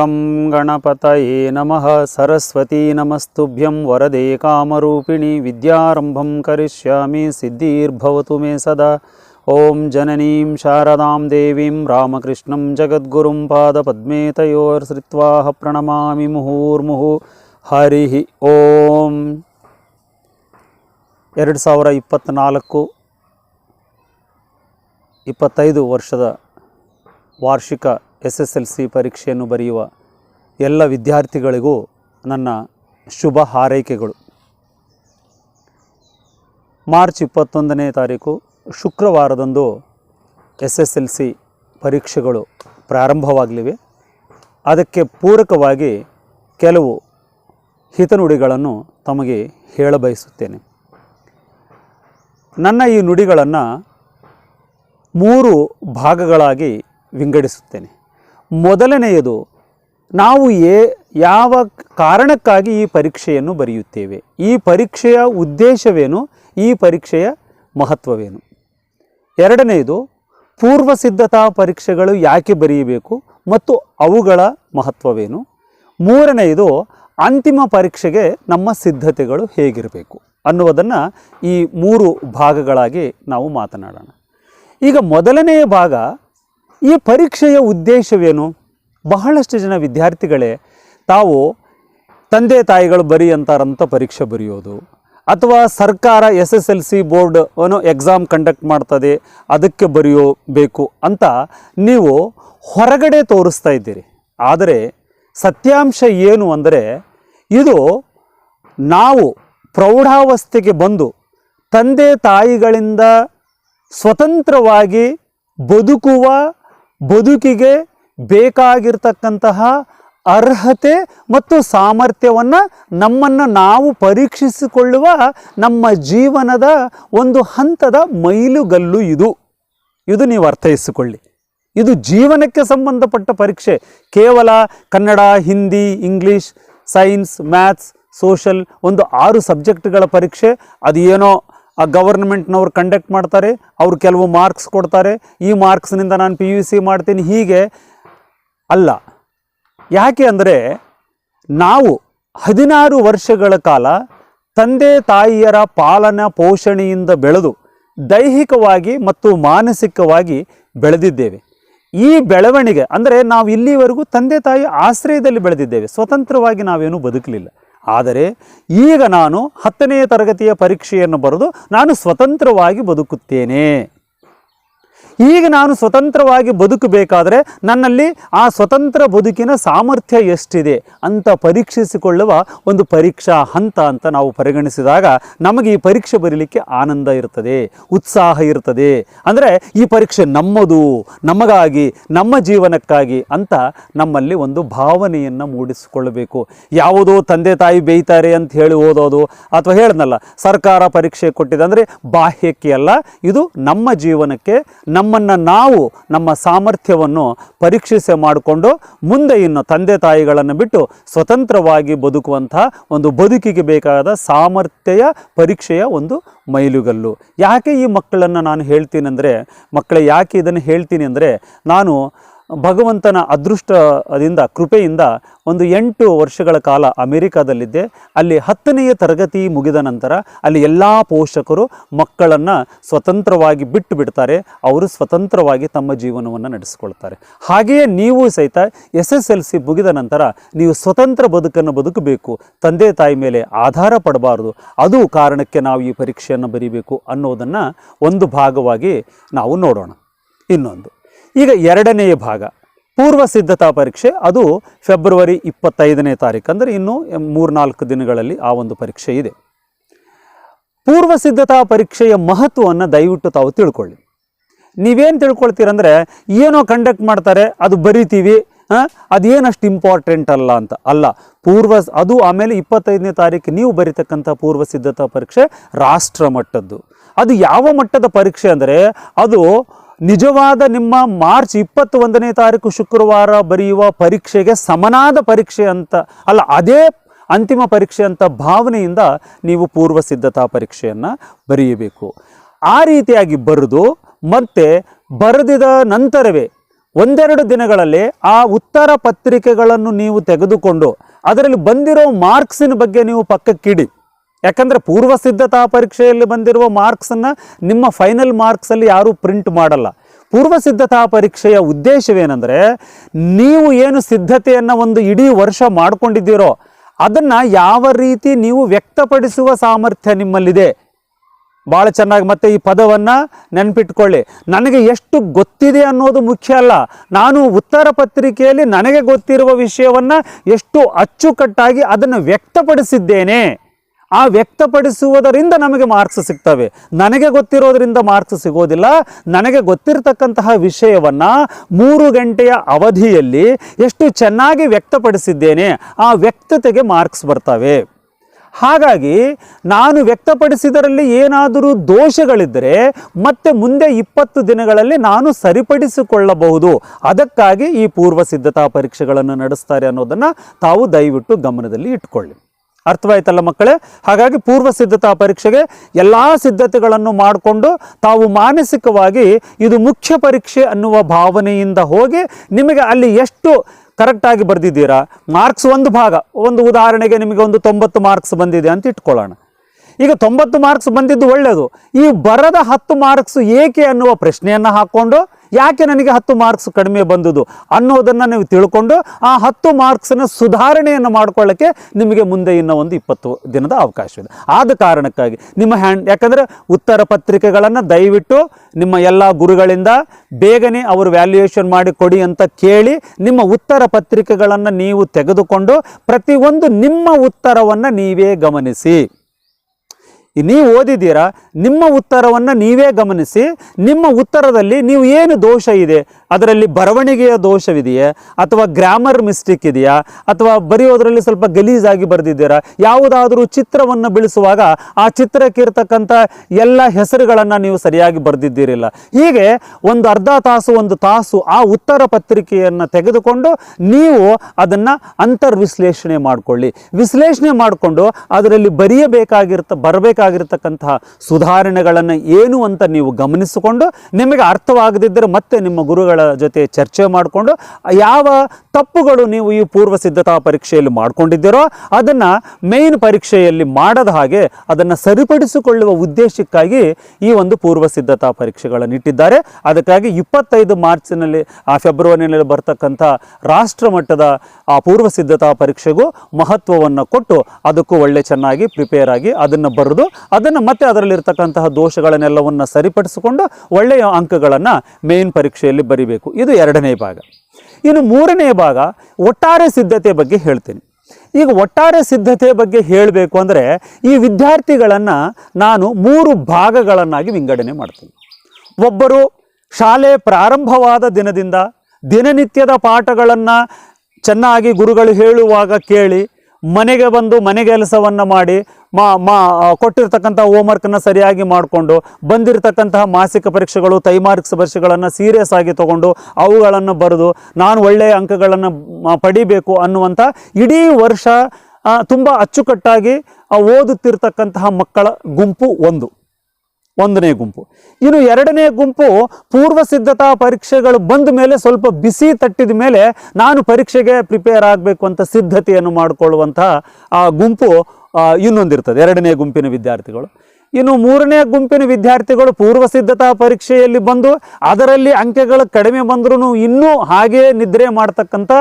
ಗಂ ಗಣಪತಯೇ ನಮಃ ಸರಸ್ವತೀ ನಮಸ್ತುಭ್ಯಂ ವರದೆ ಕಾಮರೂಪಿಣಿ ವಿದ್ಯಾರಂಭಂ ಕರಿಷ್ಯಾಮಿ ಸಿದ್ಧಿರ್ಭವತು ಮೇ ಸದಾ ಓಂ ಜನನೀಂ ಶಾರದಾಂ ದೇವೀಂ ರಾಮಕೃಷ್ಣಂ ಜಗದ್ಗುರುಂ ಪಾದಪದ್ಮೇ ತಯೋರ್ಸೃತ್ವಾ ಪ್ರಣಮಾಮಿ ಮುಹೂರ್ಮುಹು ಹರಿ ಓಂ ಎರಡು ಸಾವಿರ ಇಪ್ಪತ್ತ್ನಾಲ್ಕು ಇಪ್ಪತ್ತೈದು ವರ್ಷದ ವಾರ್ಷಿಕ ಎಸ್ ಎಸ್ ಎಲ್ ಸಿ ಪರೀಕ್ಷೆಯನ್ನು ಬರೆಯುವ ಎಲ್ಲ ವಿದ್ಯಾರ್ಥಿಗಳಿಗೂ ನನ್ನ ಶುಭ ಹಾರೈಕೆಗಳು. ಮಾರ್ಚ್ ಇಪ್ಪತ್ತೊಂದನೇ ತಾರೀಕು ಶುಕ್ರವಾರದಂದು ಎಸ್ ಎಸ್ ಎಲ್ ಸಿ ಪರೀಕ್ಷೆಗಳು ಪ್ರಾರಂಭವಾಗಲಿವೆ. ಅದಕ್ಕೆ ಪೂರಕವಾಗಿ ಕೆಲವು ಹಿತನುಡಿಗಳನ್ನು ತಮಗೆ ಹೇಳಬಯಸುತ್ತೇನೆ. ನನ್ನ ಈ ನುಡಿಗಳನ್ನು ಮೂರು ಭಾಗಗಳಾಗಿ ವಿಂಗಡಿಸುತ್ತೇನೆ. ಮೊದಲನೆಯದು, ನಾವು ಏ ಯಾವ ಕಾರಣಕ್ಕಾಗಿ ಈ ಪರೀಕ್ಷೆಯನ್ನು ಬರೆಯುತ್ತೇವೆ? ಈ ಪರೀಕ್ಷೆಯ ಉದ್ದೇಶವೇನು? ಈ ಪರೀಕ್ಷೆಯ ಮಹತ್ವವೇನು? ಎರಡನೆಯದು ಪೂರ್ವ ಸಿದ್ಧತಾ ಪರೀಕ್ಷೆಗಳು ಯಾಕೆ ಬರೆಯಬೇಕು ಮತ್ತು ಅವುಗಳ ಮಹತ್ವವೇನು? ಮೂರನೆಯದು, ಅಂತಿಮ ಪರೀಕ್ಷೆಗೆ ನಮ್ಮ ಸಿದ್ಧತೆಗಳು ಹೇಗಿರಬೇಕು? ಅನ್ನುವುದನ್ನು ಈ ಮೂರು ಭಾಗಗಳಾಗಿ ನಾವು ಮಾತನಾಡೋಣ. ಈಗ ಮೊದಲನೆಯ ಭಾಗ ಈ ಪರೀಕ್ಷೆಯ ಉದ್ದೇಶವೇನು? ಬಹಳಷ್ಟು ಜನ ವಿದ್ಯಾರ್ಥಿಗಳೇ, ತಾವು ತಂದೆ ತಾಯಿಗಳು ಬರಿ ಅಂತಾರಂಥ ಪರೀಕ್ಷೆ ಬರೆಯೋದು. ಅಥವಾ ಸರ್ಕಾರ S S L C board ಏನೋ ಎಕ್ಸಾಮ್ ಕಂಡಕ್ಟ್ ಮಾಡ್ತದೆ, ಅದಕ್ಕೆ ಬರೆಯೋಬೇಕು ಅಂತ ನೀವು ಹೊರಗಡೆ ತೋರಿಸ್ತಾ ಇದ್ದೀರಿ. ಆದರೆ ಸತ್ಯಾಂಶ ಏನು ಅಂದರೆ, ಇದು ನಾವು ಪ್ರೌಢಾವಸ್ಥೆಗೆ ಬಂದು ತಂದೆ ತಾಯಿಗಳಿಂದ ಸ್ವತಂತ್ರವಾಗಿ ಬದುಕುವ ಬದುಕಿಗೆ ಬೇಕಾಗಿರ್ತಕ್ಕಂತಹ ಅರ್ಹತೆ ಮತ್ತು ಸಾಮರ್ಥ್ಯವನ್ನು ನಮ್ಮನ್ನು ನಾವು ಪರೀಕ್ಷಿಸಿಕೊಳ್ಳುವ ನಮ್ಮ ಜೀವನದ ಒಂದು ಹಂತದ ಮೈಲುಗಲ್ಲು ಇದು. ಇದು ನೀವು ಅರ್ಥೈಸಿಕೊಳ್ಳಿ. ಇದು ಜೀವನಕ್ಕೆ ಸಂಬಂಧಪಟ್ಟ ಪರೀಕ್ಷೆ. ಕೇವಲ Kannada, Hindi, English, science, maths, social ಒಂದು ಆರು ಸಬ್ಜೆಕ್ಟ್ಗಳ ಪರೀಕ್ಷೆ. ಅದು ಏನೋ ಆ ಗವರ್ನಮೆಂಟ್ನವ್ರು ಕಂಡಕ್ಟ್ ಮಾಡ್ತಾರೆ, ಅವ್ರು ಕೆಲವು ಮಾರ್ಕ್ಸ್ ಕೊಡ್ತಾರೆ. ಈ ಮಾರ್ಕ್ಸ್ನಿಂದ ನಾನು ಪಿ ಯು ಸಿ ಮಾಡ್ತೀನಿ. ಹೀಗೆ ಅಲ್ಲ. ಯಾಕೆ ಅಂದರೆ ನಾವು ಹದಿನಾರು ವರ್ಷಗಳ ಕಾಲ ತಂದೆ ತಾಯಿಯರ ಪಾಲನ ಪೋಷಣೆಯಿಂದ ಬೆಳೆದು ದೈಹಿಕವಾಗಿ ಮತ್ತು ಮಾನಸಿಕವಾಗಿ ಬೆಳೆದಿದ್ದೇವೆ. ಈ ಬೆಳವಣಿಗೆ ಅಂದರೆ ನಾವು ಇಲ್ಲಿವರೆಗೂ ತಂದೆ ತಾಯಿ ಆಶ್ರಯದಲ್ಲಿ ಬೆಳೆದಿದ್ದೇವೆ. ಸ್ವತಂತ್ರವಾಗಿ ನಾವೇನು ಬದುಕಲಿಲ್ಲ. ಆದರೆ ಈಗ ನಾನು ಹತ್ತನೆಯ ತರಗತಿಯ ಪರೀಕ್ಷೆಯನ್ನು ಬರೆದು ನಾನು ಸ್ವತಂತ್ರವಾಗಿ ಬದುಕುತ್ತೇನೆ. ಈಗ ನಾನು ಸ್ವತಂತ್ರವಾಗಿ ಬದುಕಬೇಕಾದರೆ ನನ್ನಲ್ಲಿ ಆ ಸ್ವತಂತ್ರ ಬದುಕಿನ ಸಾಮರ್ಥ್ಯ ಎಷ್ಟಿದೆ ಅಂತ ಪರೀಕ್ಷಿಸಿಕೊಳ್ಳುವ ಒಂದು ಪರೀಕ್ಷಾ ಹಂತ ಅಂತ ನಾವು ಪರಿಗಣಿಸಿದಾಗ ನಮಗೆ ಈ ಪರೀಕ್ಷೆ ಬರೀಲಿಕ್ಕೆ ಆನಂದ ಇರ್ತದೆ, ಉತ್ಸಾಹ ಇರ್ತದೆ. ಅಂದರೆ ಈ ಪರೀಕ್ಷೆ ನಮ್ಮದು, ನಮಗಾಗಿ, ನಮ್ಮ ಜೀವನಕ್ಕಾಗಿ ಅಂತ ನಮ್ಮಲ್ಲಿ ಒಂದು ಭಾವನೆಯನ್ನು ಮೂಡಿಸಿಕೊಳ್ಳಬೇಕು. ಯಾವುದೋ ತಂದೆ ತಾಯಿ ಬೇಯ್ತಾರೆ ಅಂತ ಹೇಳಿ ಓದೋದು ಅಥವಾ ಹೇಳ್ದಲ್ಲ ಸರ್ಕಾರ ಪರೀಕ್ಷೆ ಕೊಟ್ಟಿದೆ ಅಂದರೆ ಬಾಹ್ಯಕ್ಕೆ ಅಲ್ಲ, ಇದು ನಮ್ಮ ಜೀವನಕ್ಕೆ ನಮ್ಮನ್ನು ನಾವು ನಮ್ಮ ಸಾಮರ್ಥ್ಯವನ್ನು ಪರೀಕ್ಷಿಸೆ ಮಾಡಿಕೊಂಡು ಮುಂದೆ ಇನ್ನು ತಂದೆ ತಾಯಿಗಳನ್ನು ಬಿಟ್ಟು ಸ್ವತಂತ್ರವಾಗಿ ಬದುಕುವಂಥ ಒಂದು ಬದುಕಿಗೆ ಬೇಕಾದ ಸಾಮರ್ಥ್ಯ, ಪರೀಕ್ಷೆಯ ಒಂದು ಮೈಲುಗಲ್ಲು. ಯಾಕೆ ಈ ಮಕ್ಕಳನ್ನು ನಾನು ಹೇಳ್ತೀನಿ ಅಂದರೆ ಮಕ್ಕಳೇ ಯಾಕೆ ಇದನ್ನು ಹೇಳ್ತೀನಿ ಅಂದರೆ, ನಾನು ಭಗವಂತನ ಅದೃಷ್ಟದಿಂದ, ಕೃಪೆಯಿಂದ ಒಂದು ಎಂಟು ವರ್ಷಗಳ ಕಾಲ ಅಮೆರಿಕಾದಲ್ಲಿದ್ದೆ. ಅಲ್ಲಿ ಹತ್ತನೆಯ ತರಗತಿ ಮುಗಿದ ನಂತರ ಅಲ್ಲಿ ಎಲ್ಲ ಪೋಷಕರು ಮಕ್ಕಳನ್ನು ಸ್ವತಂತ್ರವಾಗಿ ಬಿಟ್ಟು ಬಿಡ್ತಾರೆ. ಅವರು ಸ್ವತಂತ್ರವಾಗಿ ತಮ್ಮ ಜೀವನವನ್ನು ನಡೆಸಿಕೊಳ್ತಾರೆ. ಹಾಗೆಯೇ ನೀವು ಸಹಿತ ಎಸ್ ಎಸ್ ಎಲ್ ಸಿ ಮುಗಿದ ನಂತರ ನೀವು ಸ್ವತಂತ್ರ ಬದುಕನ್ನು ಬದುಕಬೇಕು. ತಂದೆ ತಾಯಿ ಮೇಲೆ ಆಧಾರ ಪಡಬಾರದು. ಅದು ಕಾರಣಕ್ಕೆ ನಾವು ಈ ಪರೀಕ್ಷೆಯನ್ನು ಬರೀಬೇಕು ಅನ್ನೋದನ್ನು ಒಂದು ಭಾಗವಾಗಿ ನಾವು ನೋಡೋಣ. ಇನ್ನೊಂದು. ಈಗ ಎರಡನೆಯ ಭಾಗ. ಪೂರ್ವ ಸಿದ್ಧತಾ ಪರೀಕ್ಷೆ, ಅದು ಫೆಬ್ರವರಿ ಇಪ್ಪತ್ತೈದನೇ ತಾರೀಕು ಅಂದರೆ ಇನ್ನೂ ಮೂರ್ನಾಲ್ಕು ದಿನಗಳಲ್ಲಿ ಆ ಒಂದು ಪರೀಕ್ಷೆ ಇದೆ. ಪೂರ್ವ ಸಿದ್ಧತಾ ಪರೀಕ್ಷೆಯ ಮಹತ್ವವನ್ನು ದಯವಿಟ್ಟು ತಾವು ತಿಳ್ಕೊಳ್ಳಿ. ನೀವೇನು ತಿಳ್ಕೊಳ್ತೀರಂದರೆ, ಏನೋ ಕಂಡಕ್ಟ್ ಮಾಡ್ತಾರೆ, ಅದು ಬರಿತೀವಿ ಅದೇನಷ್ಟು ಇಂಪಾರ್ಟೆಂಟ್ ಅಲ್ಲ ಅಂತ. ಅಲ್ಲ, ಪೂರ್ವ ಅದು ಆಮೇಲೆ ಇಪ್ಪತ್ತೈದನೇ ತಾರೀಕು ನೀವು ಬರೀತಕ್ಕಂಥ ಪೂರ್ವ ಸಿದ್ಧತಾ ಪರೀಕ್ಷೆ ರಾಷ್ಟ್ರ ಮಟ್ಟದ್ದು. ಅದು ಯಾವ ಮಟ್ಟದ ಪರೀಕ್ಷೆ ಅಂದರೆ, ಅದು ನಿಜವಾದ ನಿಮ್ಮ ಮಾರ್ಚ್ ಇಪ್ಪತ್ತ ಒಂದನೇ ತಾರೀಕು ಶುಕ್ರವಾರ ಬರೆಯುವ ಪರೀಕ್ಷೆಗೆ ಸಮನಾದ ಪರೀಕ್ಷೆ ಅಂತ, ಅಲ್ಲ, ಅದೇ ಅಂತಿಮ ಪರೀಕ್ಷೆ ಅಂತ ಭಾವನೆಯಿಂದ ನೀವು ಪೂರ್ವ ಸಿದ್ಧತಾ ಪರೀಕ್ಷೆಯನ್ನು ಬರೆಯಬೇಕು. ಆ ರೀತಿಯಾಗಿ ಬರೆದು ಮತ್ತೆ ಬರೆದಿದ ನಂತರವೇ ಒಂದೆರಡು ದಿನಗಳಲ್ಲಿ ಆ ಉತ್ತರ ಪತ್ರಿಕೆಗಳನ್ನು ನೀವು ತೆಗೆದುಕೊಂಡು, ಅದರಲ್ಲಿ ಬಂದಿರೋ ಮಾರ್ಕ್ಸಿನ ಬಗ್ಗೆ ನೀವು ಪಕ್ಕಕ್ಕಿಡಿ. ಯಾಕಂದರೆ ಪೂರ್ವ ಸಿದ್ಧತಾ ಪರೀಕ್ಷೆಯಲ್ಲಿ ಬಂದಿರುವ ಮಾರ್ಕ್ಸನ್ನು ನಿಮ್ಮ ಫೈನಲ್ ಮಾರ್ಕ್ಸಲ್ಲಿ ಯಾರೂ ಪ್ರಿಂಟ್ ಮಾಡಲ್ಲ. ಪೂರ್ವ ಸಿದ್ಧತಾ ಪರೀಕ್ಷೆಯ ಉದ್ದೇಶವೇನೆಂದರೆ ನೀವು ಏನು ಸಿದ್ಧತೆಯನ್ನು ಒಂದು ಇಡೀ ವರ್ಷ ಮಾಡ್ಕೊಂಡಿದ್ದೀರೋ ಅದನ್ನು ಯಾವ ರೀತಿ ನೀವು ವ್ಯಕ್ತಪಡಿಸುವ ಸಾಮರ್ಥ್ಯ ನಿಮ್ಮಲ್ಲಿದೆ. ಭಾಳ ಚೆನ್ನಾಗಿ ಮತ್ತೆ ಈ ಪದವನ್ನು ನೆನಪಿಟ್ಕೊಳ್ಳಿ. ನನಗೆ ಎಷ್ಟು ಗೊತ್ತಿದೆ ಅನ್ನೋದು ಮುಖ್ಯ ಅಲ್ಲ. ನಾನು ಉತ್ತರ ಪತ್ರಿಕೆಯಲ್ಲಿ ನನಗೆ ಗೊತ್ತಿರುವ ವಿಷಯವನ್ನು ಎಷ್ಟು ಅಚ್ಚುಕಟ್ಟಾಗಿ ಅದನ್ನು ವ್ಯಕ್ತಪಡಿಸಿದ್ದೇನೆ. ಆ ವ್ಯಕ್ತಪಡಿಸುವುದರಿಂದ ನಮಗೆ ಮಾರ್ಕ್ಸ್ ಸಿಗ್ತವೆ. ನನಗೆ ಗೊತ್ತಿರೋದರಿಂದ ಮಾರ್ಕ್ಸ್ ಸಿಗೋದಿಲ್ಲ. ನನಗೆ ಗೊತ್ತಿರತಕ್ಕಂತಹ ವಿಷಯವನ್ನು ಮೂರು ಗಂಟೆಯ ಅವಧಿಯಲ್ಲಿ ಎಷ್ಟು ಚೆನ್ನಾಗಿ ವ್ಯಕ್ತಪಡಿಸಿದ್ದೇನೆ, ಆ ವ್ಯಕ್ತತೆಗೆ ಮಾರ್ಕ್ಸ್ ಬರ್ತವೆ. ಹಾಗಾಗಿ ನಾನು ವ್ಯಕ್ತಪಡಿಸಿದರಲ್ಲಿ ಏನಾದರೂ ದೋಷಗಳಿದ್ದರೆ ಮತ್ತೆ ಮುಂದೆ ಇಪ್ಪತ್ತು ದಿನಗಳಲ್ಲಿ ನಾನು ಸರಿಪಡಿಸಿಕೊಳ್ಳಬಹುದು. ಅದಕ್ಕಾಗಿ ಈ ಪೂರ್ವ ಸಿದ್ಧತಾ ಪರೀಕ್ಷೆಗಳನ್ನು ನಡೆಸ್ತಾರೆ ಅನ್ನೋದನ್ನು ತಾವು ದಯವಿಟ್ಟು ಗಮನದಲ್ಲಿ ಇಟ್ಕೊಳ್ಳಿ. ಅರ್ಥವಾಯ್ತಲ್ಲ ಮಕ್ಕಳೇ? ಹಾಗಾಗಿ ಪೂರ್ವ ಸಿದ್ಧತಾ ಪರೀಕ್ಷೆಗೆ ಎಲ್ಲ ಸಿದ್ಧತೆಗಳನ್ನು ಮಾಡಿಕೊಂಡು ತಾವು ಮಾನಸಿಕವಾಗಿ ಇದು ಮುಖ್ಯ ಪರೀಕ್ಷೆ ಅನ್ನುವ ಭಾವನೆಯಿಂದ ಹೋಗಿ ನಿಮಗೆ ಅಲ್ಲಿ ಎಷ್ಟು ಕರೆಕ್ಟಾಗಿ ಬರೆದಿದ್ದೀರಾ? ಮಾರ್ಕ್ಸ್ ಒಂದು ಭಾಗ. ಒಂದು ಉದಾಹರಣೆಗೆ ನಿಮಗೆ ಒಂದು ತೊಂಬತ್ತು ಮಾರ್ಕ್ಸ್ ಬಂದಿದೆ ಅಂತ ಇಟ್ಕೊಳ್ಳೋಣ. ಈಗ ತೊಂಬತ್ತು ಮಾರ್ಕ್ಸ್ ಬಂದಿದ್ದು ಒಳ್ಳೆಯದು ಈ ಬರದ ಹತ್ತು ಮಾರ್ಕ್ಸ್ ಏಕೆ ಅನ್ನುವ ಪ್ರಶ್ನೆಯನ್ನು ಹಾಕ್ಕೊಂಡು ಯಾಕೆ ನನಗೆ ಹತ್ತು ಮಾರ್ಕ್ಸ್ ಕಡಿಮೆ ಬಂದುದು ಅನ್ನೋದನ್ನು ನೀವು ತಿಳ್ಕೊಂಡು ಆ ಹತ್ತು ಮಾರ್ಕ್ಸನ್ನು ಸುಧಾರಣೆಯನ್ನು ಮಾಡ್ಕೊಳ್ಳೋಕ್ಕೆ ನಿಮಗೆ ಮುಂದೆ ಇನ್ನೂ ಒಂದು ಇಪ್ಪತ್ತು ದಿನದ ಅವಕಾಶವಿದೆ. ಆದ ಕಾರಣಕ್ಕಾಗಿ ನಿಮ್ಮ ಹ್ಯಾಂಡ್ ಯಾಕಂದರೆ ಉತ್ತರ ಪತ್ರಿಕೆಗಳನ್ನು ದಯವಿಟ್ಟು ನಿಮ್ಮ ಎಲ್ಲ ಗುರುಗಳಿಂದ ಬೇಗನೆ ಅವರು ವ್ಯಾಲ್ಯೂಯೇಷನ್ ಮಾಡಿ ಕೊಡಿ ಅಂತ ಕೇಳಿ ನಿಮ್ಮ ಉತ್ತರ ಪತ್ರಿಕೆಗಳನ್ನು ನೀವು ತೆಗೆದುಕೊಂಡು ಪ್ರತಿಯೊಂದು ನಿಮ್ಮ ಉತ್ತರವನ್ನು ನೀವೇ ಗಮನಿಸಿ. ನೀವು ಓದಿದ್ದೀರಾ, ನಿಮ್ಮ ಉತ್ತರವನ್ನು ನೀವೇ ಗಮನಿಸಿ, ನಿಮ್ಮ ಉತ್ತರದಲ್ಲಿ ನೀವು ಏನು ದೋಷ ಇದೆ, ಅದರಲ್ಲಿ ಬರವಣಿಗೆಯ ದೋಷವಿದೆಯೇ, ಅಥವಾ ಗ್ರಾಮರ್ ಮಿಸ್ಟೇಕ್ ಇದೆಯಾ, ಅಥವಾ ಬರೆಯೋದರಲ್ಲಿ ಸ್ವಲ್ಪ ಗಲೀಜಾಗಿ ಬರೆದಿದ್ದೀರಾ, ಯಾವುದಾದರೂ ಚಿತ್ರವನ್ನು ಬಿಡಿಸುವಾಗ ಆ ಚಿತ್ರಕ್ಕೆ ಇರತಕ್ಕಂಥ ಎಲ್ಲ ಹೆಸರುಗಳನ್ನು ನೀವು ಸರಿಯಾಗಿ ಬರೆದಿದ್ದೀರಿಲ್ಲ. ಹೀಗೆ ಒಂದು ಅರ್ಧ ತಾಸು, ಒಂದು ತಾಸು ಆ ಉತ್ತರ ಪತ್ರಿಕೆಯನ್ನು ತೆಗೆದುಕೊಂಡು ನೀವು ಅದನ್ನು ಅಂತರ್ವಿಶ್ಲೇಷಣೆ ಮಾಡಿಕೊಳ್ಳಿ. ವಿಶ್ಲೇಷಣೆ ಮಾಡಿಕೊಂಡು ಅದರಲ್ಲಿ ಬರೆಯಬೇಕಾಗಿರ್ತ ಬರಬೇಕಾಗಿರ್ತಕ್ಕಂತಹ ಸುಧಾರಣೆಗಳನ್ನು ಏನು ಅಂತ ನೀವು ಗಮನಿಸಿಕೊಂಡು ನಿಮಗೆ ಅರ್ಥವಾಗದಿದ್ದರೆ ಮತ್ತೆ ನಿಮ್ಮ ಗುರುಗಳ ಜೊತೆ ಚರ್ಚೆ ಮಾಡಿಕೊಂಡು ಯಾವ ತಪ್ಪುಗಳು ನೀವು ಈ ಪೂರ್ವ ಸಿದ್ಧತಾ ಪರೀಕ್ಷೆಯಲ್ಲಿ ಮಾಡ್ಕೊಂಡಿದ್ದೀರೋ ಅದನ್ನು ಮೇನ್ ಪರೀಕ್ಷೆಯಲ್ಲಿ ಮಾಡದ ಹಾಗೆ ಅದನ್ನು ಸರಿಪಡಿಸಿಕೊಳ್ಳುವ ಉದ್ದೇಶಕ್ಕಾಗಿ ಈ ಒಂದು ಪೂರ್ವ ಸಿದ್ಧತಾ ಪರೀಕ್ಷೆಗಳನ್ನು ಇಟ್ಟಿದ್ದಾರೆ. ಅದಕ್ಕಾಗಿ ಇಪ್ಪತ್ತೈದು ಮಾರ್ಚ್ನಲ್ಲಿ, ಆ ಫೆಬ್ರವರಿನಲ್ಲಿ ಬರ್ತಕ್ಕಂಥ ರಾಷ್ಟ್ರ ಮಟ್ಟದ ಆ ಪೂರ್ವ ಸಿದ್ಧತಾ ಪರೀಕ್ಷೆಗೂ ಮಹತ್ವವನ್ನು ಕೊಟ್ಟು ಅದಕ್ಕೂ ಒಳ್ಳೆ ಚೆನ್ನಾಗಿ ಪ್ರಿಪೇರ್ ಆಗಿ ಅದನ್ನು ಬರೆದು ಅದನ್ನು ಮತ್ತೆ ಅದರಲ್ಲಿರ್ತಕ್ಕಂತಹ ದೋಷಗಳನ್ನೆಲ್ಲವನ್ನು ಸರಿಪಡಿಸಿಕೊಂಡು ಒಳ್ಳೆಯ ಅಂಕಗಳನ್ನು ಮೇನ್ ಪರೀಕ್ಷೆಯಲ್ಲಿ ಬರಿಬೇಕು. ಇದು ಎರಡನೇ ಭಾಗ. ಇನ್ನು ಮೂರನೇ ಭಾಗ, ಒಟ್ಟಾರೆ ಸಿದ್ಧತೆ ಬಗ್ಗೆ ಹೇಳ್ತೀನಿ. ಈಗ ಒಟ್ಟಾರೆ ಸಿದ್ಧತೆ ಬಗ್ಗೆ ಹೇಳಬೇಕು ಅಂದರೆ ಈ ವಿದ್ಯಾರ್ಥಿಗಳನ್ನು ನಾನು ಮೂರು ಭಾಗಗಳನ್ನಾಗಿ ವಿಂಗಡಣೆ ಮಾಡ್ತೀನಿ. ಒಬ್ಬರು ಶಾಲೆ ಪ್ರಾರಂಭವಾದ ದಿನದಿಂದ ದಿನನಿತ್ಯದ ಪಾಠಗಳನ್ನು ಚೆನ್ನಾಗಿ ಗುರುಗಳು ಹೇಳುವಾಗ ಕೇಳಿ ಮನೆಗೆ ಬಂದು ಮನೆಗೆಲಸವನ್ನು ಮಾಡಿ, ಮಾ ಮಾ ಕೊಟ್ಟಿರ್ತಕ್ಕಂಥ ಹೋಮ್ವರ್ಕನ್ನು ಸರಿಯಾಗಿ ಮಾಡಿಕೊಂಡು, ಬಂದಿರತಕ್ಕಂತಹ ಮಾಸಿಕ ಪರೀಕ್ಷೆಗಳು ತೈಮಾರ್ಕ್ಸ್ ಪರೀಕ್ಷೆಗಳನ್ನು ಸೀರಿಯಸ್ ಆಗಿ ತಗೊಂಡು ಅವುಗಳನ್ನು ಬರೆದು, ನಾನು ಒಳ್ಳೆಯ ಅಂಕಗಳನ್ನು ಪಡಿಬೇಕು ಅನ್ನುವಂಥ ಇಡೀ ವರ್ಷ ತುಂಬ ಅಚ್ಚುಕಟ್ಟಾಗಿ ಓದುತ್ತಿರ್ತಕ್ಕಂತಹ ಮಕ್ಕಳ ಗುಂಪು ಒಂದು. ಒಂದನೇ ಗುಂಪು. ಇನ್ನು ಎರಡನೇ ಗುಂಪು ಪೂರ್ವ ಸಿದ್ಧತಾ ಪರೀಕ್ಷೆಗಳು ಬಂದ ಮೇಲೆ ಸ್ವಲ್ಪ ಬಿಸಿ ತಟ್ಟಿದ ಮೇಲೆ ನಾನು ಪರೀಕ್ಷೆಗೆ ಪ್ರಿಪೇರ್ ಆಗಬೇಕು ಅಂತ ಸಿದ್ಧತೆಯನ್ನು ಮಾಡಿಕೊಳ್ಳುವಂತಹ ಆ ಗುಂಪು ಇನ್ನೊಂದಿರ್ತದೆ, ಎರಡನೇ ಗುಂಪಿನ ವಿದ್ಯಾರ್ಥಿಗಳು. ಇನ್ನು ಮೂರನೇ ಗುಂಪಿನ ವಿದ್ಯಾರ್ಥಿಗಳು ಪೂರ್ವ ಸಿದ್ಧತಾ ಪರೀಕ್ಷೆಯಲ್ಲಿ ಬಂದು ಅದರಲ್ಲಿ ಅಂಕಗಳು ಕಡಿಮೆ ಬಂದರೂ ಇನ್ನೂ ಹಾಗೇ ನಿದ್ರೆ ಮಾಡ್ತಕ್ಕಂಥ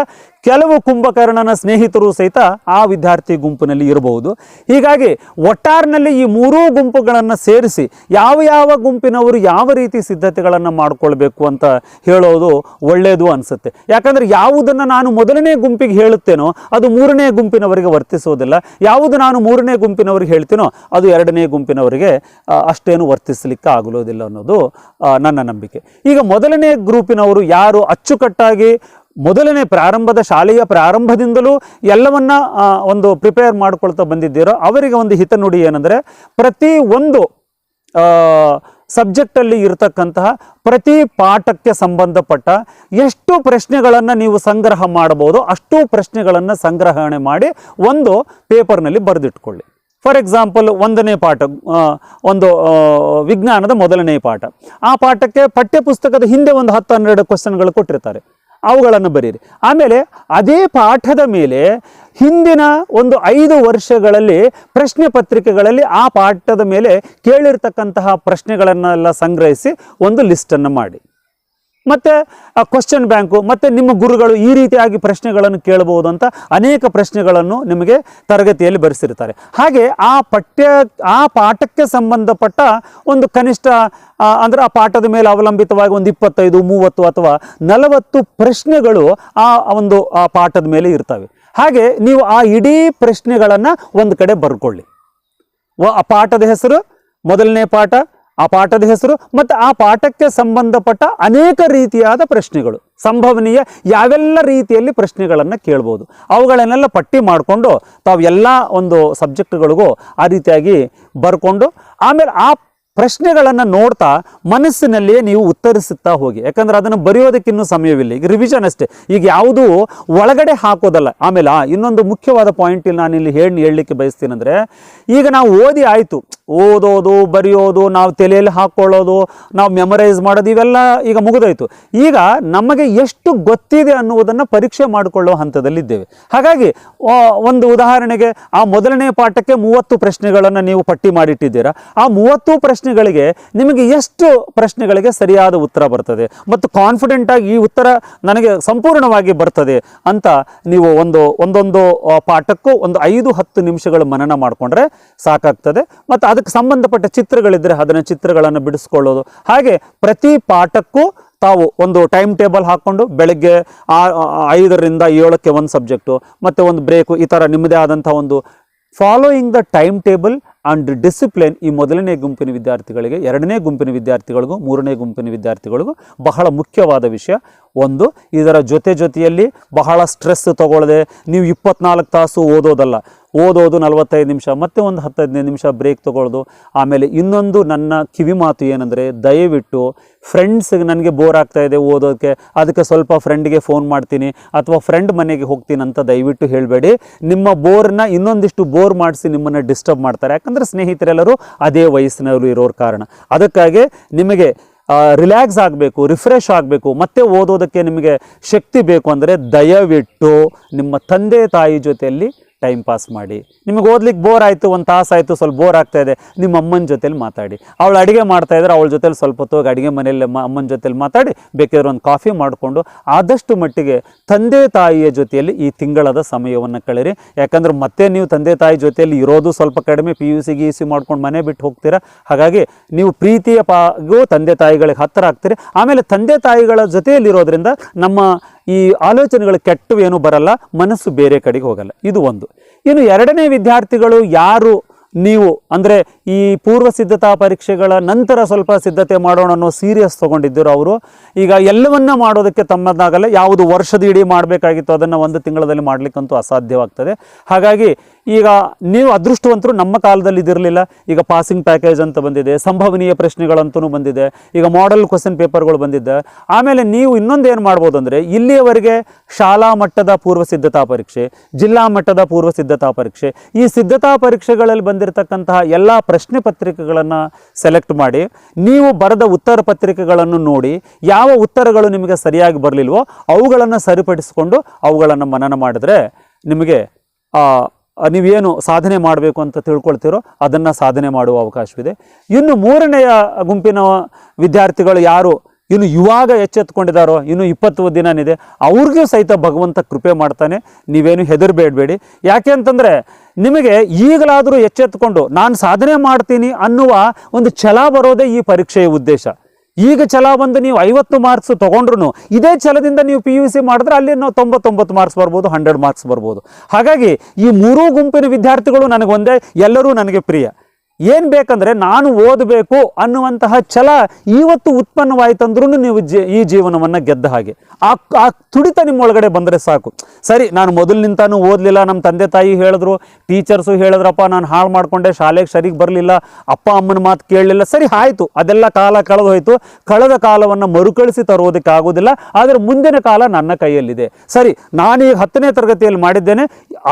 ಕೆಲವು ಕುಂಭಕರ್ಣನ ಸ್ನೇಹಿತರು ಸಹಿತ ಆ ವಿದ್ಯಾರ್ಥಿ ಗುಂಪಿನಲ್ಲಿ ಇರಬಹುದು. ಹೀಗಾಗಿ ಒಟ್ಟಾರಿನಲ್ಲಿ ಈ ಮೂರೂ ಗುಂಪುಗಳನ್ನು ಸೇರಿಸಿ ಯಾವ ಯಾವ ಗುಂಪಿನವರು ಯಾವ ರೀತಿ ಸಿದ್ಧತೆಗಳನ್ನು ಮಾಡಿಕೊಳ್ಬೇಕು ಅಂತ ಹೇಳೋದು ಒಳ್ಳೆಯದು ಅನಿಸುತ್ತೆ. ಯಾಕಂದರೆ ಯಾವುದನ್ನು ನಾನು ಮೊದಲನೇ ಗುಂಪಿಗೆ ಹೇಳುತ್ತೇನೋ ಅದು ಮೂರನೇ ಗುಂಪಿನವರಿಗೆ ವರ್ತಿಸೋದಿಲ್ಲ. ಯಾವುದು ನಾನು ಮೂರನೇ ಗುಂಪಿನವರಿಗೆ ಹೇಳ್ತೀನೋ ಅದು ಎರಡನೇ ಗುಂಪಿನವರಿಗೆ ಆ, ಅಷ್ಟೇನು ವರ್ತಿಸಲಿಕ್ಕೆ ಆಗಲೋದಿಲ್ಲ ಅನ್ನೋದು ನನ್ನ ನಂಬಿಕೆ. ಈಗ ಮೊದಲನೇ ಗ್ರೂಪಿನವರು ಯಾರು ಅಚ್ಚುಕಟ್ಟಾಗಿ ಮೊದಲನೇ ಪ್ರಾರಂಭದ ಶಾಲೆಯ ಪ್ರಾರಂಭದಿಂದಲೂ ಎಲ್ಲವನ್ನ ಒಂದು ಪ್ರಿಪೇರ್ ಮಾಡ್ಕೊಳ್ತಾ ಬಂದಿದ್ದೀರೋ ಅವರಿಗೆ ಒಂದು ಹಿತನುಡಿ ಏನಂದರೆ ಪ್ರತಿ ಒಂದು ಸಬ್ಜೆಕ್ಟಲ್ಲಿ ಇರತಕ್ಕಂತಹ ಪ್ರತಿ ಪಾಠಕ್ಕೆ ಸಂಬಂಧಪಟ್ಟ ಎಷ್ಟು ಪ್ರಶ್ನೆಗಳನ್ನು ನೀವು ಸಂಗ್ರಹ ಮಾಡಬಹುದು ಅಷ್ಟು ಪ್ರಶ್ನೆಗಳನ್ನು ಸಂಗ್ರಹಣೆ ಮಾಡಿ ಒಂದು ಪೇಪರ್ನಲ್ಲಿ ಬರೆದಿಟ್ಕೊಳ್ಳಿ. ಫಾರ್ ಎಕ್ಸಾಂಪಲ್ ಒಂದನೇ ಪಾಠ ಒಂದು ವಿಜ್ಞಾನದ ಮೊದಲನೇ ಪಾಠ. ಆ ಪಾಠಕ್ಕೆ ಪಠ್ಯಪುಸ್ತಕದ ಹಿಂದೆ ಒಂದು ಹತ್ತು ಹನ್ನೆರಡು ಕ್ವಶನ್ಗಳು ಕೊಟ್ಟಿರ್ತಾರೆ. ಅವುಗಳನ್ನು ಬರೀರಿ. ಆಮೇಲೆ ಅದೇ ಪಾಠದ ಮೇಲೆ ಹಿಂದಿನ ಒಂದು ಐದು ವರ್ಷಗಳಲ್ಲಿ ಪ್ರಶ್ನೆ ಪತ್ರಿಕೆಗಳಲ್ಲಿ ಆ ಪಾಠದ ಮೇಲೆ ಕೇಳಿರ್ತಕ್ಕಂತಹ ಪ್ರಶ್ನೆಗಳನ್ನೆಲ್ಲ ಸಂಗ್ರಹಿಸಿ ಒಂದು ಲಿಸ್ಟನ್ನು ಮಾಡಿ. ಮತ್ತು ಕ್ವಶನ್ ಬ್ಯಾಂಕು ಮತ್ತು ನಿಮ್ಮ ಗುರುಗಳು ಈ ರೀತಿಯಾಗಿ ಪ್ರಶ್ನೆಗಳನ್ನು ಕೇಳಬಹುದು ಅಂತ ಅನೇಕ ಪ್ರಶ್ನೆಗಳನ್ನು ನಿಮಗೆ ತರಗತಿಯಲ್ಲಿ ಬರೆಸಿರ್ತಾರೆ ಹಾಗೆ ಆ ಪಠ್ಯ, ಆ ಪಾಠಕ್ಕೆ ಸಂಬಂಧಪಟ್ಟ ಒಂದು ಕನಿಷ್ಠ ಅಂದರೆ ಆ ಪಾಠದ ಮೇಲೆ ಅವಲಂಬಿತವಾಗಿ ಒಂದು ಇಪ್ಪತ್ತೈದು, ಮೂವತ್ತು ಅಥವಾ ನಲವತ್ತು ಪ್ರಶ್ನೆಗಳು ಆ ಒಂದು, ಆ ಪಾಠದ ಮೇಲೆ ಇರ್ತವೆ. ಹಾಗೆ ನೀವು ಆ ಇಡೀ ಪ್ರಶ್ನೆಗಳನ್ನು ಒಂದು ಕಡೆ ಬರ್ಕೊಳ್ಳಿ. ಆ ಪಾಠದ ಹೆಸರು, ಮೊದಲನೇ ಪಾಠ ಆ ಪಾಠದ ಹೆಸರು ಮತ್ತು ಆ ಪಾಠಕ್ಕೆ ಸಂಬಂಧಪಟ್ಟ ಅನೇಕ ರೀತಿಯಾದ ಪ್ರಶ್ನೆಗಳು. ಸಂಭವನೀಯ ಯಾವೆಲ್ಲ ರೀತಿಯಲ್ಲಿ ಪ್ರಶ್ನೆಗಳನ್ನು ಕೇಳ್ಬೋದು. ಅವುಗಳನ್ನೆಲ್ಲ ಪಟ್ಟಿ ಮಾಡಿಕೊಂಡು ತಾವು ಎಲ್ಲ ಒಂದು ಸಬ್ಜೆಕ್ಟ್ಗಳಿಗೂ ಆ ರೀತಿಯಾಗಿ ಬರ್ಕೊಂಡು, ಆಮೇಲೆ ಆ ಪ್ರಶ್ನೆಗಳನ್ನು ನೋಡ್ತಾ ಮನಸ್ಸಿನಲ್ಲಿಯೇ ನೀವು ಉತ್ತರಿಸುತ್ತಾ ಹೋಗಿ. ಯಾಕಂದ್ರೆ ಅದನ್ನು ಬರೆಯೋದಕ್ಕಿನ್ನೂ ಸಮಯವಿಲ್ಲ. ಈಗ ರಿವಿಷನ್ ಅಷ್ಟೇ. ಈಗ ಯಾವುದೂ ಒಳಗಡೆ ಹಾಕೋದಲ್ಲ. ಆಮೇಲೆ ಇನ್ನೊಂದು ಮುಖ್ಯವಾದ ಪಾಯಿಂಟ್ ಇಲ್ಲಿ ನಾನು ಇಲ್ಲಿ ಹೇಳಿ ಹೇಳಲಿಕ್ಕೆ ಬಯಸ್ತೀನಿ ಅಂದರೆ ಈಗ ನಾವು ಓದಿ ಆಯಿತು. ಓದೋದು, ಬರೆಯೋದು, ನಾವು ತಲೆಯಲ್ಲಿ ಹಾಕ್ಕೊಳ್ಳೋದು ನಾವು ಮೆಮರೈಸ್ ಮಾಡೋದು, ಇವೆಲ್ಲ ಈಗ ಮುಗಿದೋಯ್ತು. ಈಗ ನಮಗೆ ಎಷ್ಟು ಗೊತ್ತಿದೆ ಅನ್ನುವುದನ್ನು ಪರೀಕ್ಷೆ ಮಾಡಿಕೊಳ್ಳೋ ಹಂತದಲ್ಲಿದ್ದೇವೆ ಹಾಗಾಗಿ ಒಂದು ಉದಾಹರಣೆಗೆ, ಆ ಮೊದಲನೇ ಪಾಠಕ್ಕೆ ಮೂವತ್ತು ಪ್ರಶ್ನೆಗಳನ್ನು ನೀವು ಪಟ್ಟಿ ಮಾಡಿಟ್ಟಿದ್ದೀರಾ. ಆ ಮೂವತ್ತು ಪ್ರಶ್ನೆಗಳಿಗೆ ನಿಮಗೆ ಎಷ್ಟು ಪ್ರಶ್ನೆಗಳಿಗೆ ಸರಿಯಾದ ಉತ್ತರ ಬರ್ತದೆ ಮತ್ತು ಕಾನ್ಫಿಡೆಂಟ್ ಆಗಿ ಈ ಉತ್ತರ ನನಗೆ ಸಂಪೂರ್ಣವಾಗಿ ಬರ್ತದೆ ಅಂತ ನೀವು ಒಂದು, ಒಂದೊಂದು ಪಾಠಕ್ಕೂ ಒಂದು ಐದು, ಹತ್ತು ನಿಮಿಷಗಳು ಮನನ ಮಾಡಿಕೊಂಡ್ರೆ ಸಾಕಾಗ್ತದೆ. ಮತ್ತು ಅದಕ್ಕೆ ಸಂಬಂಧಪಟ್ಟ ಚಿತ್ರಗಳಿದ್ದರೆ ಅದನ್ನು ಚಿತ್ರಗಳನ್ನು ಬಿಡಿಸ್ಕೊಳ್ಳೋದು. ಹಾಗೆ ಪ್ರತಿ ಪಾಠಕ್ಕೂ ತಾವು ಒಂದು ಟೈಮ್ ಟೇಬಲ್ ಹಾಕ್ಕೊಂಡು ಬೆಳಗ್ಗೆ ಆ- ಐದರಿಂದ ಏಳಕ್ಕೆ ಒಂದು ಸಬ್ಜೆಕ್ಟು ಮತ್ತು ಒಂದು ಬ್ರೇಕು ಈ ಥರ ನಿಮ್ಮದೇ ಆದಂಥ ಒಂದು following the time table and discipline ಈ ಮೊದಲನೇ ಗುಂಪಿನ ವಿದ್ಯಾರ್ಥಿಗಳಿಗೆ, ಎರಡನೇ ಗುಂಪಿನ ವಿದ್ಯಾರ್ಥಿಗಳಿಗೂ, ಮೂರನೇ ಗುಂಪಿನ ವಿದ್ಯಾರ್ಥಿಗಳಿಗೂ ಬಹಳ ಮುಖ್ಯವಾದ ವಿಷಯ. ಒಂದು. ಇದರ ಜೊತೆ ಜೊತೆಯಲ್ಲಿ ಬಹಳ ಸ್ಟ್ರೆಸ್ ತಗೊಳ್ಳದೆ ನೀವು ಇಪ್ಪತ್ನಾಲ್ಕು ತಾಸು ಓದೋದಲ್ಲ. ಓದೋದು ನಲವತ್ತೈದು ನಿಮಿಷ, ಮತ್ತೆ ಒಂದು ಹತ್ತು ಹದಿನೈದು ನಿಮಿಷ ಬ್ರೇಕ್ ತಗೊಳ್ಳೋದು ಆಮೇಲೆ ಇನ್ನೊಂದು ನನ್ನ ಕಿವಿ ಮಾತು ಏನಂದರೆ, ದಯವಿಟ್ಟು ಫ್ರೆಂಡ್ಸ್ಗೆ ನನಗೆ ಬೋರ್ ಆಗ್ತಾ ಇದೆ ಓದೋಕ್ಕೆ ಅದಕ್ಕೆ ಸ್ವಲ್ಪ ಫ್ರೆಂಡ್ಗೆ ಫೋನ್ ಮಾಡ್ತೀನಿ, ಅಥವಾ ಫ್ರೆಂಡ್ ಮನೆಗೆ ಹೋಗ್ತೀನಿ ಅಂತ ದಯವಿಟ್ಟು ಹೇಳಬೇಡಿ. ನಿಮ್ಮ ಬೋರ್ನ ಇನ್ನೊಂದಿಷ್ಟು ಬೋರ್ ಮಾಡಿಸಿ ನಿಮ್ಮನ್ನು ಡಿಸ್ಟರ್ಬ್ ಮಾಡ್ತಾರೆ. ಯಾಕಂದರೆ ಸ್ನೇಹಿತರೆಲ್ಲರೂ ಅದೇ ವಯಸ್ಸಿನವರು ಇರೋರ ಕಾರಣ. ಅದಕ್ಕಾಗಿ ನಿಮಗೆ ರಿಲ್ಯಾಕ್ಸ್ ಆಗಬೇಕು ರಿಫ್ರೆಶ್ ಆಗಬೇಕು, ಮತ್ತೆ ಓದೋದಕ್ಕೆ ನಿಮಗೆ ಶಕ್ತಿ ಬೇಕು ಅಂದರೆ ದಯವಿಟ್ಟು ನಿಮ್ಮ ತಂದೆ ತಾಯಿ ಜೊತೆಯಲ್ಲಿ ಟೈಮ್ ಪಾಸ್ ಮಾಡಿ. ನಿಮಗೆ ಓದ್ಲಿಕ್ಕೆ ಬೋರ್ ಆಯಿತು, ಒಂದು ತಾಸು ಆಯಿತು, ಸ್ವಲ್ಪ ಬೋರ್ ಆಗ್ತಾ ಇದೆ. ನಿಮ್ಮ ಅಮ್ಮನ ಜೊತೆಲಿ ಮಾತಾಡಿ. ಅವಳು ಅಡುಗೆ ಮಾಡ್ತಾ ಇದ್ರೆ ಅವಳ ಜೊತೆಲಿ ಸ್ವಲ್ಪ ಹೊತ್ತು ಹೋಗಿ ಅಡುಗೆ ಮನೆಯಲ್ಲಿ ಅಮ್ಮನ ಜೊತೆಲಿ ಮಾತಾಡಿ, ಬೇಕಿದ್ರೆ ಒಂದು ಕಾಫಿ ಮಾಡಿಕೊಂಡು ಆದಷ್ಟು ಮಟ್ಟಿಗೆ ತಂದೆ ತಾಯಿಯ ಜೊತೆಯಲ್ಲಿ ಈ ತಿಂಗಳದ ಸಮಯವನ್ನು ಕಳೀರಿ. ಯಾಕಂದ್ರೆ ಮತ್ತೆ ನೀವು ತಂದೆ ತಾಯಿ ಜೊತೆಯಲ್ಲಿ ಇರೋದು ಸ್ವಲ್ಪ ಕಡಿಮೆ ಪಿ ಯು ಸಿ ಗಿ ಸಿ ಮಾಡ್ಕೊಂಡು ಮನೆ ಬಿಟ್ಟು ಹೋಗ್ತೀರಾ? ಹಾಗಾಗಿ ನೀವು ಪ್ರೀತಿಯ ಪಾಗೂ ತಂದೆ ತಾಯಿಗಳಿಗೆ ಹತ್ತಿರ ಆಗ್ತೀರಿ. ಆಮೇಲೆ ತಂದೆ ತಾಯಿಗಳ ಜೊತೆಯಲ್ಲಿರೋದ್ರಿಂದ ನಮ್ಮ ಈ ಆಲೋಚನೆಗಳು ಕೆಟ್ಟವೇನು ಬರಲ್ಲ, ಮನಸ್ಸು ಬೇರೆ ಕಡೆಗೆ ಹೋಗಲ್ಲ. ಇದು ಒಂದು. ಇನ್ನು ಎರಡನೇ ವಿದ್ಯಾರ್ಥಿಗಳು ಯಾರು ನೀವು? ಅಂದರೆ ಈ ಪೂರ್ವ ಸಿದ್ಧತಾ ಪರೀಕ್ಷೆಗಳ ನಂತರ ಸ್ವಲ್ಪ ಸಿದ್ಧತೆ ಮಾಡೋಣ ಅನ್ನೋ ಸೀರಿಯಸ್ ತೊಗೊಂಡಿದ್ದರು ಅವರು, ಈಗ ಎಲ್ಲವನ್ನ ಮಾಡೋದಕ್ಕೆ ತಮ್ಮದಾಗಲ್ಲ, ಯಾವುದು ವರ್ಷದ ಇಡೀ ಮಾಡಬೇಕಾಗಿತ್ತು, ಅದನ್ನು ಒಂದು ತಿಂಗಳಲ್ಲಿ ಮಾಡಲಿಕ್ಕಂತೂ ಅಸಾಧ್ಯವಾಗ್ತದೆ. ಹಾಗಾಗಿ ಈಗ ನೀವು ಅದೃಷ್ಟವಂತರು ನಮ್ಮ ಕಾಲದಲ್ಲಿ ಇದಿರಲಿಲ್ಲ. ಈಗ ಪಾಸಿಂಗ್ ಪ್ಯಾಕೇಜ್ ಅಂತ ಬಂದಿದೆ, ಸಂಭವನೀಯ ಪ್ರಶ್ನೆಗಳಂತೂ ಬಂದಿದೆ, ಈಗ ಮಾಡೆಲ್ ಕ್ವಶನ್ ಪೇಪರ್ಗಳು ಬಂದಿದೆ. ಆಮೇಲೆ ನೀವು ಇನ್ನೊಂದು ಏನು ಮಾಡ್ಬೋದು ಅಂದರೆ ಇಲ್ಲಿಯವರೆಗೆ ಶಾಲಾ ಮಟ್ಟದ ಪೂರ್ವ ಸಿದ್ಧತಾ ಪರೀಕ್ಷೆ, ಜಿಲ್ಲಾ ಮಟ್ಟದ ಪೂರ್ವ ಸಿದ್ಧತಾ ಪರೀಕ್ಷೆ, ಈ ಸಿದ್ಧತಾ ಪರೀಕ್ಷೆಗಳಲ್ಲಿ ಬಂದಿರತಕ್ಕಂತಹ ಎಲ್ಲ ಪ್ರಶ್ನೆ ಪತ್ರಿಕೆಗಳನ್ನು ಸೆಲೆಕ್ಟ್ ಮಾಡಿ, ನೀವು ಬರೆದ ಉತ್ತರ ಪತ್ರಿಕೆಗಳನ್ನು ನೋಡಿ, ಯಾವ ಉತ್ತರಗಳು ನಿಮಗೆ ಸರಿಯಾಗಿ ಬರಲಿಲ್ವೋ ಅವುಗಳನ್ನು ಸರಿಪಡಿಸಿಕೊಂಡು ಅವುಗಳನ್ನು ಮನನ ಮಾಡಿದ್ರೆ ನಿಮಗೆ ನೀವೇನು ಸಾಧನೆ ಮಾಡಬೇಕು ಅಂತ ತಿಳ್ಕೊಳ್ತೀರೋ ಅದನ್ನು ಸಾಧನೆ ಮಾಡುವ ಅವಕಾಶವಿದೆ. ಇನ್ನು ಮೂರನೆಯ ಗುಂಪಿನ ವಿದ್ಯಾರ್ಥಿಗಳು ಯಾರು? ಇನ್ನು ಇವಾಗ ಎಚ್ಚೆತ್ಕೊಂಡಿದ್ದಾರೋ? ಇನ್ನು ಇಪ್ಪತ್ತು ದಿನನಿದೆ. ಅವ್ರಿಗೂ ಸಹಿತ ಭಗವಂತ ಕೃಪೆ ಮಾಡ್ತಾನೆ. ನೀವೇನು ಹೆದರಬೇಡಬೇಡಿ. ಯಾಕೆ ಅಂತಂದರೆ ನಿಮಗೆ ಈಗಲಾದರೂ ಎಚ್ಚೆತ್ಕೊಂಡು, ನಾನು ಸಾಧನೆ ಮಾಡ್ತೀನಿ ಅನ್ನುವ ಒಂದು ಛಲ ಬರೋದೇ ಈ ಪರೀಕ್ಷೆಯ ಉದ್ದೇಶ. ಈಗ ಛಲ ಬಂದು ನೀವು ಐವತ್ತು ಮಾರ್ಕ್ಸ್ ತೊಗೊಂಡ್ರು ಇದೇ ಛಲದಿಂದ ನೀವು ಪಿ ಯು ಸಿ ಮಾಡಿದ್ರೆ ಅಲ್ಲಿ ನಾವು ತೊಂಬತ್ತೊಂಬತ್ತು ಮಾರ್ಕ್ಸ್ ಬರ್ಬೋದು, ಹಂಡ್ರೆಡ್ ಮಾರ್ಕ್ಸ್ ಬರ್ಬೋದು. ಹಾಗಾಗಿ ಈ ಮೂರೂ ಗುಂಪಿನ ವಿದ್ಯಾರ್ಥಿಗಳು ನನಗೆ ಒಂದೇ, ಎಲ್ಲರೂ ನನಗೆ ಪ್ರಿಯ. ಏನು ಬೇಕಂದರೆ ನಾನು ಓದಬೇಕು ಅನ್ನುವಂತಹ ಛಲ ಇವತ್ತು ಉತ್ಪನ್ನವಾಯ್ತಂದ್ರೂ ನೀವು ಜೀ, ಈ ಜೀವನವನ್ನು ಗೆದ್ದ ಹಾಗೆ. ಆ ಆ ತುಡಿತ ನಿಮ್ಮೊಳಗಡೆ ಬಂದರೆ ಸಾಕು. ಸರಿ, ನಾನು ಮೊದಲಿನಿಂತಾನು ಓದಲಿಲ್ಲ ನಮ್ಮ ತಂದೆ ತಾಯಿ ಹೇಳಿದ್ರು, ಟೀಚರ್ಸು ಹೇಳಿದ್ರಪ್ಪ, ನಾನು ಹಾಳು ಮಾಡಿಕೊಂಡೆ, ಶಾಲೆಗೆ ಸರಿಗೆ ಬರಲಿಲ್ಲ, ಅಪ್ಪ ಅಮ್ಮನ ಮಾತು ಕೇಳಲಿಲ್ಲ. ಸರಿ, ಆಯಿತು. ಅದೆಲ್ಲ ಕಾಲ ಕಳೆದು ಹೋಯಿತು ಕಳೆದ ಕಾಲವನ್ನು ಮರುಕಳಿಸಿ ತರೋದಕ್ಕೆ ಆಗೋದಿಲ್ಲ, ಆದರೆ ಮುಂದಿನ ಕಾಲ ನನ್ನ ಕೈಯಲ್ಲಿದೆ. ಸರಿ, ನಾನೀಗ ಹತ್ತನೇ ತರಗತಿಯಲ್ಲಿ ಮಾಡಿದ್ದೇನೆ.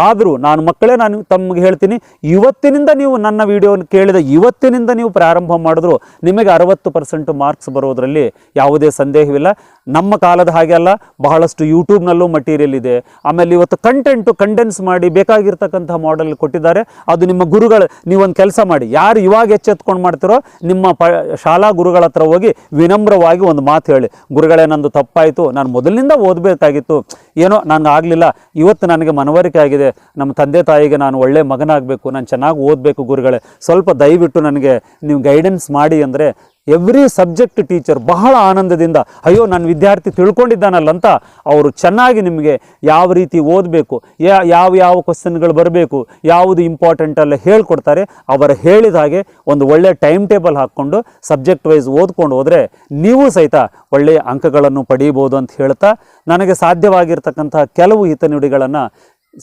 ಆದರೂ ನಾನು ಮಕ್ಕಳೇ, ನಾನು ತಮಗೆ ಹೇಳ್ತೀನಿ, ಇವತ್ತಿನಿಂದ ನೀವು ನನ್ನ ವಿಡಿಯೋ ಕೇಳಿದ ಇವತ್ತಿನಿಂದ ನೀವು ಪ್ರಾರಂಭ ಮಾಡಿದ್ರು ನಿಮಗೆ ಅರವತ್ತು ಪರ್ಸೆಂಟ್ ಮಾರ್ಕ್ಸ್ ಬರೋದರಲ್ಲಿ ಯಾವುದೇ ಸಂದೇಹವಿಲ್ಲ. ನಮ್ಮ ಕಾಲದ ಹಾಗೆ ಅಲ್ಲ, ಬಹಳಷ್ಟು ಯೂಟ್ಯೂಬ್ನಲ್ಲೂ ಮಟೀರಿಯಲ್ ಇದೆ. ಆಮೇಲೆ ಇವತ್ತು ಕಂಟೆಂಟು ಕಂಡೆನ್ಸ್ ಮಾಡಿ ಬೇಕಾಗಿರ್ತಕ್ಕಂಥ ಮಾಡೆಲ್ ಕೊಟ್ಟಿದ್ದಾರೆ. ಅದು ನಿಮ್ಮ ಗುರುಗಳು, ನೀವೊಂದು ಕೆಲಸ ಮಾಡಿ. ಯಾರು ಇವಾಗ ಎಚ್ಚೆತ್ಕೊಂಡು ಮಾಡ್ತಿರೋ, ನಿಮ್ಮ ಪ, ಶಾಲಾ ಗುರುಗಳ ಹತ್ರ ಹೋಗಿ ವಿನಮ್ರವಾಗಿ ಒಂದು ಮಾತು ಹೇಳಿ. ಗುರುಗಳೇ, ನಂದು ತಪ್ಪಾಯಿತು. ನಾನು ಮೊದಲಿನಿಂದ ಓದಬೇಕಾಗಿತ್ತು. ಏನೋ ನನಗೆ ಆಗಲಿಲ್ಲ. ಇವತ್ತು ನನಗೆ ಮನವರಿಕೆ ಆಗಿದೆ. ನಮ್ಮ ತಂದೆ ತಾಯಿಗೆ ನಾನು ಒಳ್ಳೆ ಮಗನಾಗಬೇಕು. ನಾನು ಚೆನ್ನಾಗಿ ಓದಬೇಕು ಗುರುಗಳೇ. ಸ್ವಲ್ಪ ದಯವಿಟ್ಟು ನನಗೆ ನೀವು ಗೈಡೆನ್ಸ್ ಮಾಡಿ ಅಂದರೆ ಎವ್ರಿ ಸಬ್ಜೆಕ್ಟ್ ಟೀಚರ್ ಬಹಳ ಆನಂದದಿಂದ, ಅಯ್ಯೋ ನನ್ನ ವಿದ್ಯಾರ್ಥಿ ತಿಳ್ಕೊಂಡಿದ್ದಾನಲ್ಲ ಅಂತ ಅವರು ಚೆನ್ನಾಗಿ ನಿಮಗೆ ಯಾವ ರೀತಿ ಓದಬೇಕು ಯಾವ ಯಾವ ಕ್ವಶನ್ಗಳು ಬರಬೇಕು, ಯಾವುದು ಇಂಪಾರ್ಟೆಂಟ್ ಅಲ್ಲ ಹೇಳ್ಕೊಡ್ತಾರೆ. ಅವರ ಹೇಳಿದ ಹಾಗೆ ಒಂದು ಒಳ್ಳೆಯ ಟೈಮ್ ಟೇಬಲ್ ಹಾಕ್ಕೊಂಡು ಸಬ್ಜೆಕ್ಟ್ ವೈಸ್ ಓದ್ಕೊಂಡು ಹೋದರೆ ನೀವು ಸಹಿತ ಒಳ್ಳೆಯ ಅಂಕಗಳನ್ನು ಪಡೆಯಬಹುದು ಅಂತ ಹೇಳ್ತಾ, ನನಗೆ ಸಾಧ್ಯವಾಗಿರ್ತಕ್ಕಂತಹ ಕೆಲವು ಹಿತನುಡಿಗಳನ್ನು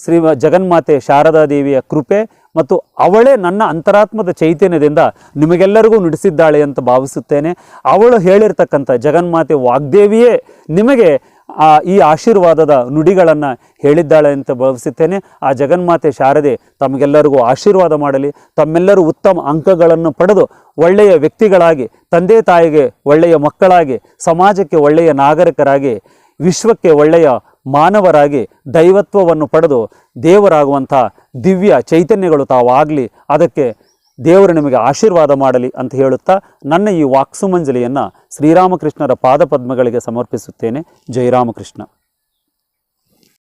ಶ್ರೀ ಜಗನ್ಮಾತೆ ಶಾರದಾ ದೇವಿಯ ಕೃಪೆ ಮತ್ತು ಅವಳೇ ನನ್ನ ಅಂತರಾತ್ಮದ ಚೈತನ್ಯದಿಂದ ನಿಮಗೆಲ್ಲರಿಗೂ ನುಡಿಸಿದ್ದಾಳೆ ಅಂತ ಭಾವಿಸುತ್ತೇನೆ. ಅವಳು ಹೇಳಿರ್ತಕ್ಕಂಥ ಜಗನ್ಮಾತೆ ವಾಗ್ದೇವಿಯೇ ನಿಮಗೆ, ಆ, ಈ ಆಶೀರ್ವಾದದ ನುಡಿಗಳನ್ನು ಹೇಳಿದ್ದಾಳೆ ಅಂತ ಭಾವಿಸುತ್ತೇನೆ. ಆ ಜಗನ್ಮಾತೆ ಶಾರದೆ ತಮಗೆಲ್ಲರಿಗೂ ಆಶೀರ್ವಾದ ಮಾಡಲಿ. ತಮ್ಮೆಲ್ಲರೂ ಉತ್ತಮ ಅಂಕಗಳನ್ನು ಪಡೆದು ಒಳ್ಳೆಯ ವ್ಯಕ್ತಿಗಳಾಗಿ, ತಂದೆ ತಾಯಿಗೆ ಒಳ್ಳೆಯ ಮಕ್ಕಳಾಗಿ, ಸಮಾಜಕ್ಕೆ ಒಳ್ಳೆಯ ನಾಗರಿಕರಾಗಿ, ವಿಶ್ವಕ್ಕೆ ಒಳ್ಳೆಯ ಮಾನವರಾಗಿ ದೈವತ್ವವನ್ನು ಪಡೆದು ದೇವರಾಗುವಂಥ ದಿವ್ಯ ಚೈತನ್ಯಗಳು ತಾವಾಗಲಿ ಅದಕ್ಕೆ ದೇವರು ನಿಮಗೆ ಆಶೀರ್ವಾದ ಮಾಡಲಿ ಅಂತ ಹೇಳುತ್ತಾ ನನ್ನ ಈ ವಾಕ್ಸುಮಂಜಲಿಯನ್ನು ಶ್ರೀರಾಮಕೃಷ್ಣರ ಪಾದಪದ್ಮಗಳಿಗೆ ಸಮರ್ಪಿಸುತ್ತೇನೆ. ಜಯರಾಮಕೃಷ್ಣ